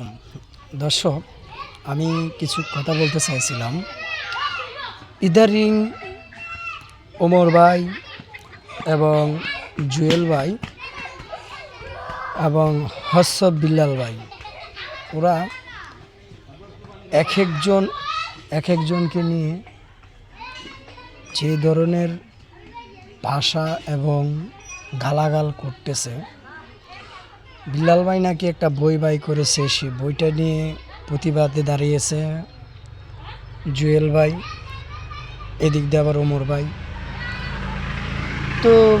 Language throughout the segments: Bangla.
আলাইকুম। দর্শক, আমি কিছু কথা বলতে চাইছিলাম। ইদারিং ওমর ভাই এবং জুয়েল ভাই এবং হসব বিল্লাল ভাই, ওরা এক একজন এক একজনকে নিয়ে যে ধরনের ভাষা এবং গালাগাল করতেছে বিল্লাল ভাই নাকি একটা বই বাই করেছে, সে বইটা নিয়ে প্রতিবাদে দাঁড়িয়েছে। জুয়েল ভাই, এদিক দিয়ে আবার ওমর ভাই। তো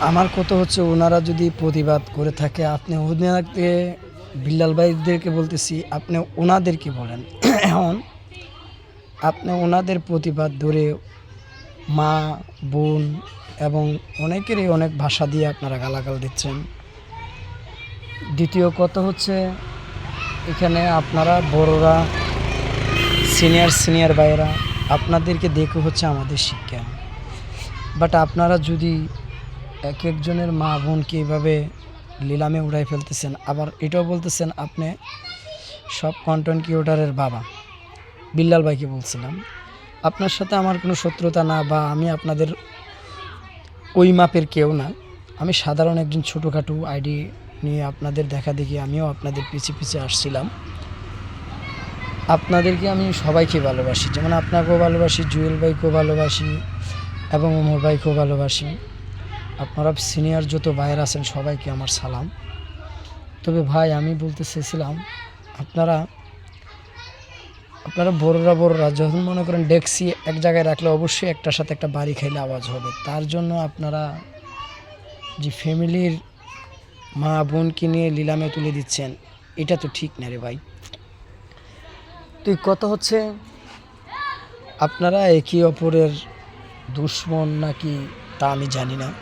আমার কথা হচ্ছে, ওনারা যদি প্রতিবাদ করে থাকে, আপনি ওনাকে বিল্লাল ভাইদেরকে বলতেছি, আপনি ওনাদেরকে বলেন। এখন আপনি ওনাদের প্রতিবাদ ধরে মা, বোন এবং অনেকেরই অনেক ভাষা দিয়ে আপনারা গালাগাল দিচ্ছেন। দ্বিতীয় কথা হচ্ছে, এখানে আপনারা বড়রা সিনিয়র সিনিয়র ভাইয়েরা, আপনাদেরকে দেখে হচ্ছে আমাদের শিক্ষা। বাট আপনারা যদি এক একজনের মা বোনকে এভাবে লিলামে উড়াই ফেলতেছেন, আবার এটাও বলতেছেন আপনি, সব কন্টেন্ট ক্রিয়েটারের বাবা। বিল্লাল ভাইকে বলছিলাম, আপনার সাথে আমার কোনো শত্রুতা না বা আমি আপনাদের ওই মাপের কেউ না। আমি সাধারণ একজন ছোটোখাটো আইডি নিয়ে আপনাদের দেখা দেখি, আমিও আপনাদের পিছিয়ে পিছিয়ে আসছিলাম। আপনাদেরকে আমি সবাইকে ভালোবাসি, যেমন আপনাকেও ভালোবাসি, জুয়েল ভাইকেও ভালোবাসি এবং ওমর ভাইকেও ভালোবাসি। আপনারা সিনিয়র যত ভাইয়ের আছেন, সবাইকে আমার সালাম। তবে ভাই, আমি বলতে চেয়েছিলাম, আপনারা আপনারা বড়রা বড়রা যখন মনে করেন ডেক্সি এক জায়গায় রাখলে অবশ্যই একটার সাথে একটা বাড়ি খাইলে আওয়াজ হবে। তার জন্য আপনারা যে ফ্যামিলির মা বোনকে নিয়ে লিলামে তুলে দিচ্ছেন। এটা তো ঠিক না রে ভাই। তুই কত হচ্ছে? আপনারা একে অপরের দুশ্মন নাকি তা আমি জানি না।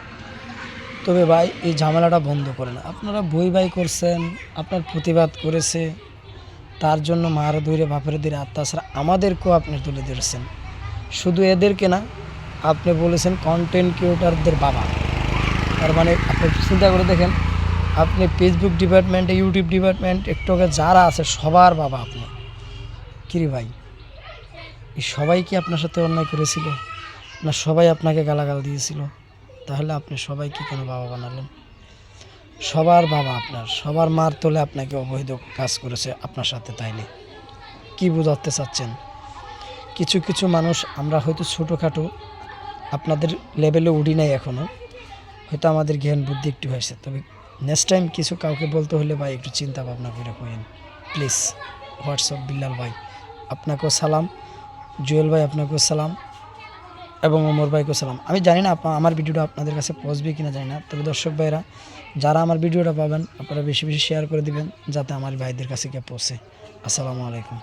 তবে ভাই, এই ঝামেলাটা বন্ধ করেন। আপনারা বই বাই করছেন, আপনার প্রতিবাদ করেছে, তার জন্য মার দূরে বাপের দূরে আর তাছাড়া আমাদেরকেও আপনি তুলে ধরেছেন। শুধু এদেরকে না, আপনি বলেছেন কন্টেন্ট ক্রিয়েটারদের বাবা। তার মানে আপনি চিন্তা করে দেখেন আপনি ফেসবুক ডিপার্টমেন্টে ইউটিউব ডিপার্টমেন্ট টিকটকে যারা আছে, সবার বাবা আপনি। কিরে ভাই? সবাই কি আপনার সাথে অন্যায় করেছিল? না সবাই আপনাকে গালাগাল দিয়েছিল? তাহলে আপনি সবাই সবাইকে কেন বাবা বানালেন? সবার বাবা আপনার, সবার মার তোলে আপনাকে অবৈধ কাজ করেছে আপনার সাথে, তাই তাইলে কি বোঝাতে চাচ্ছেন? কিছু কিছু মানুষ, আমরা হয়তো ছোটোখাটো, আপনাদের লেভেলে উঠি নাই এখনও হয়তো আমাদের জ্ঞান বুদ্ধি একটু হয়েছে, তবে নেক্সট টাইম কিছু কাউকে বলতে হলে ভাই একটু চিন্তা ভাবনা করে কইেন প্লিজ হোয়াটসঅ্যাপ বিল্লাল ভাই? আপনাকেও সালাম, জুয়েল ভাই আপনাকেও সালাম এবং ওমর ভাইকেও সালাম। আমি জানি না আমার ভিডিওটা আপনাদের কাছে পৌঁছবে কিনা জানি না, তবে দর্শক ভাইরা, যারা আমার ভিডিওটা পাবেন, আপনারা বেশি বেশি শেয়ার করে দিবেন, যাতে আমার ভাইদের কাছে গিয়ে পৌঁছে। আসসালামু আলাইকুম।